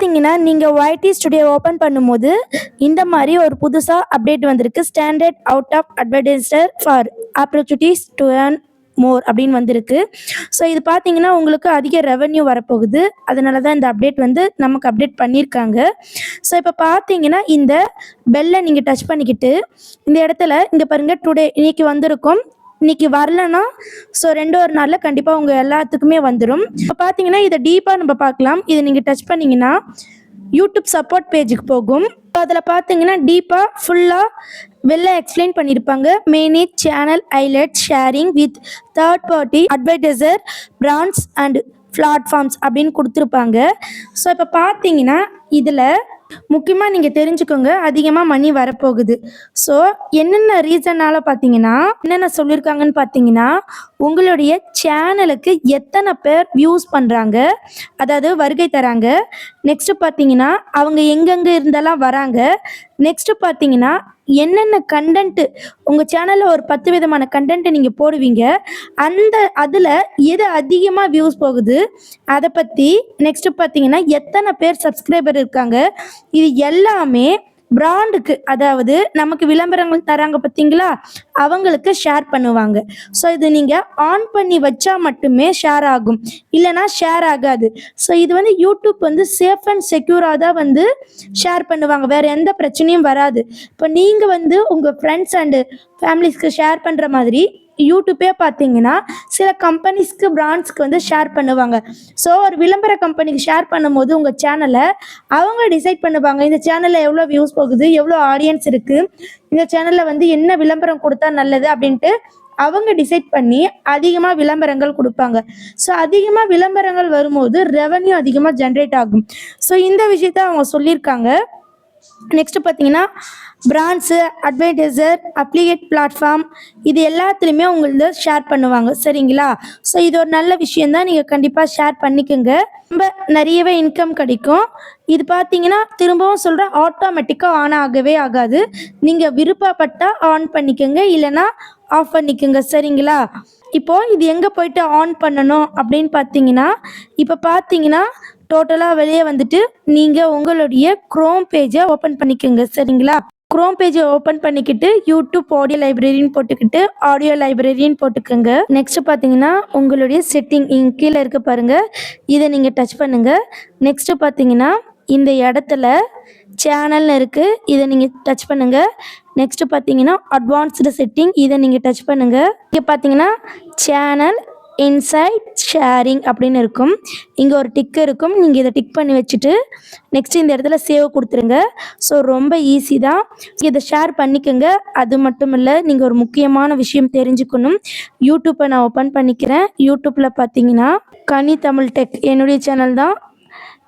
பார்த்தீங்கன்னா நீங்கள் YT studio open பண்ணும்போது இந்த மாதிரி ஒரு புதுசாக அப்டேட் வந்திருக்கு. Standard out of advertiser for opportunities to earn more அப்படின்னு வந்திருக்கு. ஸோ இது பார்த்தீங்கன்னா உங்களுக்கு அதிக ரெவென்யூ வரப்போகுது. அதனால தான் இந்த அப்டேட் வந்து நமக்கு அப்டேட் பண்ணியிருக்காங்க ஸோ இப்போ பார்த்தீங்கன்னா இந்த பெல்லை நீங்கள் டச் பண்ணிக்கிட்டு இந்த இடத்துல இங்கே பாருங்கள் டுடே இன்னைக்கு வந்திருக்கும் இன்னைக்கு வரலன்னா ஸோ ரெண்டு ஒரு நாளில் கண்டிப்பாக உங்கள் எல்லாத்துக்குமே வந்துடும் இப்போ பார்த்தீங்கன்னா இதை டீப்பாக நம்ம பார்க்கலாம். இதை நீங்கள் டச் பண்ணீங்கன்னா யூடியூப் சப்போர்ட் பேஜுக்கு போகும். அதில் பார்த்தீங்கன்னா டீப்பாக ஃபுல்லாக வெளில எக்ஸ்பிளைன் பண்ணியிருப்பாங்க. Manage channel islet sharing with third party advertiser brands and platforms அப்படின்னு கொடுத்துருப்பாங்க. ஸோ இப்போ பார்த்தீங்கன்னா இதில் முக்கியமாக நீங்கள் தெரிஞ்சுக்கோங்க. அதிகமாக மணி வரப்போகுது. ஸோ என்னென்ன ரீசனால் பார்த்தீங்கன்னா என்னென்ன சொல்லியிருக்காங்கன்னு பார்த்தீங்கன்னா உங்களுடைய சேனலுக்கு எத்தனை பேர் வியூஸ் பண்ணுறாங்க அதாவது வருகை தராங்க. நெக்ஸ்ட்டு பார்த்தீங்கன்னா அவங்க எங்கெங்கே இருந்தெல்லாம் வராங்க. நெக்ஸ்ட்டு பார்த்தீங்கன்னா என்னென்ன கண்டென்ட்டு உங்கள் சேனலில் ஒரு பத்து விதமான கண்டென்ட்டை நீங்கள் போடுவீங்க. அந்த அதில் எது அதிகமாக வியூஸ் போகுது? அதை பற்றி நெக்ஸ்ட்டு பார்த்தீங்கன்னா எத்தனை பேர் சப்ஸ்கிரைபர் இருக்காங்க? இது எல்லாமே பிராண்டுக்கு அதாவது நமக்கு விளம்பரங்கள் தராங்க பார்த்தீங்களா அவங்களுக்கு ஷேர் பண்ணுவாங்க. ஸோ இது நீங்கள் ஆன் பண்ணி வச்சா மட்டுமே ஷேர் ஆகும். இல்லைனா ஷேர் ஆகாது. ஸோ இது வந்து யூடியூப் வந்து சேஃப் அண்ட் செக்யூராக தான் வந்து ஷேர் பண்ணுவாங்க. வேறு எந்த பிரச்சனையும் வராது. இப்போ நீங்கள் வந்து உங்கள் ஃப்ரெண்ட்ஸ் அண்டு ஃபேமிலிஸ்க்கு ஷேர் பண்ணுற மாதிரி யூடியூப்பே பார்த்தீங்கன்னா சில கம்பெனிஸ்க்கு பிராண்ட்ஸ்க்கு வந்து ஷேர் பண்ணுவாங்க. ஸோ ஒரு விளம்பர கம்பெனிக்கு ஷேர் பண்ணும்போது உங்கள் சேனலை அவங்க டிசைட் பண்ணுவாங்க இந்த சேனலில் எவ்வளோ வியூஸ் போகுது எவ்வளோ ஆடியன்ஸ் இருக்குது இந்த சேனலில் வந்து என்ன விளம்பரம் கொடுத்தா நல்லது? அப்படின்ட்டு அவங்க டிசைட் பண்ணி அதிகமாக விளம்பரங்கள் கொடுப்பாங்க. ஸோ அதிகமாக விளம்பரங்கள் வரும்போது ரெவன்யூ அதிகமாக ஜென்ரேட் ஆகும். ஸோ இந்த விஷயத்த அவங்க சொல்லியிருக்காங்க. நெக்ஸ்ட் பார்த்தீங்கன்னா பிராண்ட்ஸு அட்வர்டைசர் அப்ளிகேட் பிளாட்ஃபார்ம் இது எல்லாத்துலேயுமே உங்களுக்கு ஷேர் பண்ணுவாங்க. சரிங்களா? ஸோ இது ஒரு நல்ல விஷயந்தான் நீங்கள் கண்டிப்பாக ஷேர் பண்ணிக்கோங்க. ரொம்ப நிறையவே இன்கம் கிடைக்கும். இது பார்த்தீங்கன்னா திரும்பவும் சொல்கிறேன் ஆட்டோமேட்டிக்காக ஆன் ஆகவே ஆகாது. நீங்கள் விருப்பப்பட்டால் ஆன் பண்ணிக்கோங்க. இல்லைன்னா ஆஃப் பண்ணிக்கோங்க. சரிங்களா? இப்போது இது எங்கே போயிட்டு ஆன் பண்ணணும் அப்படின்னு பார்த்தீங்கன்னா இப்போ பார்த்தீங்கன்னா டோட்டலாக வெளியே வந்துட்டு நீங்கள் உங்களுடைய க்ரோம் பேஜை ஓப்பன் பண்ணிக்கோங்க சரிங்களா? க்ரோம் பேஜை ஓப்பன் பண்ணிக்கிட்டு யூடியூப் ஆடியோ லைப்ரரின்னு போட்டுக்கிட்டு ஆடியோ லைப்ரரின்னு போட்டுக்கோங்க. நெக்ஸ்ட் பார்த்தீங்கன்னா உங்களுடைய செட்டிங் இங்கே கீழே இருக்க பாருங்க. இதை நீங்கள் டச் பண்ணுங்க. நெக்ஸ்ட் பார்த்தீங்கன்னா இந்த இடத்துல சேனல்னு இருக்குது இதை நீங்கள் டச் பண்ணுங்க. நெக்ஸ்ட் பார்த்தீங்கன்னா அட்வான்ஸ்டு செட்டிங் இதை நீங்கள் டச் பண்ணுங்க. இங்கே பார்த்தீங்கன்னா சேனல் இன்சைட் ஷேரிங் அப்படின்னு இருக்கும். இங்கே ஒரு டிக் இருக்கும். நீங்கள் இதை டிக் பண்ணி வச்சுட்டு நெக்ஸ்ட் இந்த இடத்துல சேவ் கொடுத்துருங்க. ஸோ ரொம்ப ஈஸி தான். இதை ஷேர் பண்ணிக்கோங்க. அது மட்டும் இல்லை நீங்கள் ஒரு முக்கியமான விஷயம் தெரிஞ்சுக்கணும். யூடியூப்பை நான் ஓப்பன் பண்ணிக்கிறேன். யூடியூப்பில் பார்த்தீங்கன்னா கனி தமிழ் டெக் என்னுடைய சேனல் தான்.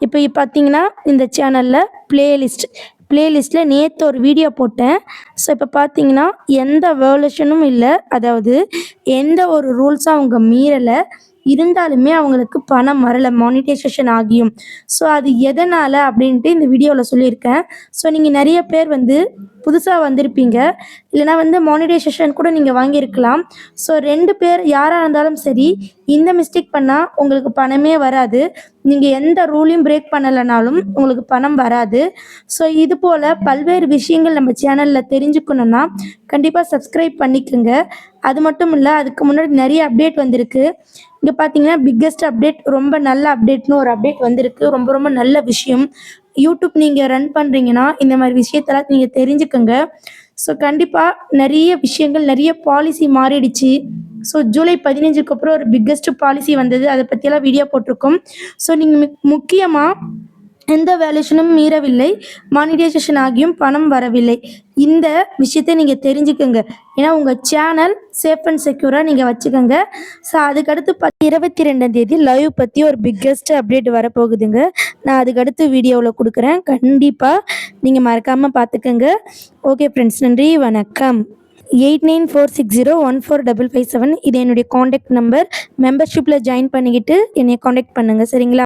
இப்போ பார்த்தீங்கன்னா இந்த சேனலில் பிளேலிஸ்ட் பிளேலிஸ்ட்டில் நேற்று ஒரு வீடியோ போட்டேன். ஸோ இப்போ பார்த்தீங்கன்னா எந்த வேர்லேஷனும் இல்லை. அதாவது எந்த ஒரு ரூல்ஸும் அவங்க மீறலை. இருந்தாலுமே அவங்களுக்கு பணம் வரலை. மானிட்டைசேஷன் ஆகியும். ஸோ அது எதனால் அப்படின்ட்டு இந்த வீடியோவில் சொல்லியிருக்கேன். ஸோ நீங்கள் நிறைய பேர் வந்து புதுசாக வந்திருப்பீங்க. இல்லைனா வந்து மானிட்டைசேஷன் கூட நீங்கள் வாங்கியிருக்கலாம். ஸோ ரெண்டு பேர் யாராக இருந்தாலும் சரி இந்த மிஸ்டேக் பண்ணால் உங்களுக்கு பணமே வராது. நீங்கள் எந்த ரூலையும் பிரேக் பண்ணலைனாலும் உங்களுக்கு பணம் வராது. ஸோ இது போல் பல்வேறு விஷயங்கள் நம்ம சேனலில் தெரிஞ்சுக்கணுன்னா கண்டிப்பாக சப்ஸ்கிரைப் பண்ணிக்கோங்க. அது மட்டும் இல்லை அதுக்கு முன்னாடி நிறைய அப்டேட் வந்திருக்கு. இங்கே பார்த்தீங்கன்னா பிக்கெஸ்ட் அப்டேட் ரொம்ப நல்ல அப்டேட்னு ஒரு அப்டேட் வந்திருக்கு. ரொம்ப ரொம்ப நல்ல விஷயம். யூடியூப் நீங்கள் ரன் பண்ணுறீங்கன்னா இந்த மாதிரி விஷயத்தெல்லாம் நீங்கள் தெரிஞ்சுக்கோங்க. ஸோ கண்டிப்பாக நிறைய விஷயங்கள் நிறைய பாலிசி மாறிடுச்சு. ஸோ ஜூலை பதினஞ்சுக்கு அப்புறம் ஒரு பிக்கஸ்ட் பாலிசி வந்தது. அதை பற்றியெல்லாம் வீடியோ போட்டிருக்கோம். ஸோ நீங்கள் முக்கியமாக எந்த வேல்யூஷனும் மீறவில்லை. மானிடைசேஷன் ஆகியும் பணம் வரவில்லை. இந்த விஷயத்தை நீங்கள் தெரிஞ்சுக்கோங்க. ஏன்னா உங்கள் சேனல் சேஃப் அண்ட் செக்யூராக நீங்கள் வச்சுக்கோங்க. ஸோ அதுக்கடுத்து பத் இருபத்தி ரெண்டாம் தேதி லைவ் பற்றி ஒரு பிக்கஸ்ட் அப்டேட் வரப்போகுதுங்க. நான் அதுக்கடுத்து வீடியோவில் கொடுக்குறேன். கண்டிப்பாக நீங்கள் மறக்காமல் பார்த்துக்கோங்க. ஓகே ஃப்ரெண்ட்ஸ் நன்றி. வணக்கம். Eight nine four six zero one four double five seven இது என்னுடைய காண்டாக்ட் நம்பர் மெம்பர்ஷிப்பில் ஜாயின் பண்ணிக்கிட்டு என்னை காண்டாக்ட் பண்ணுங்கள் சரிங்களா?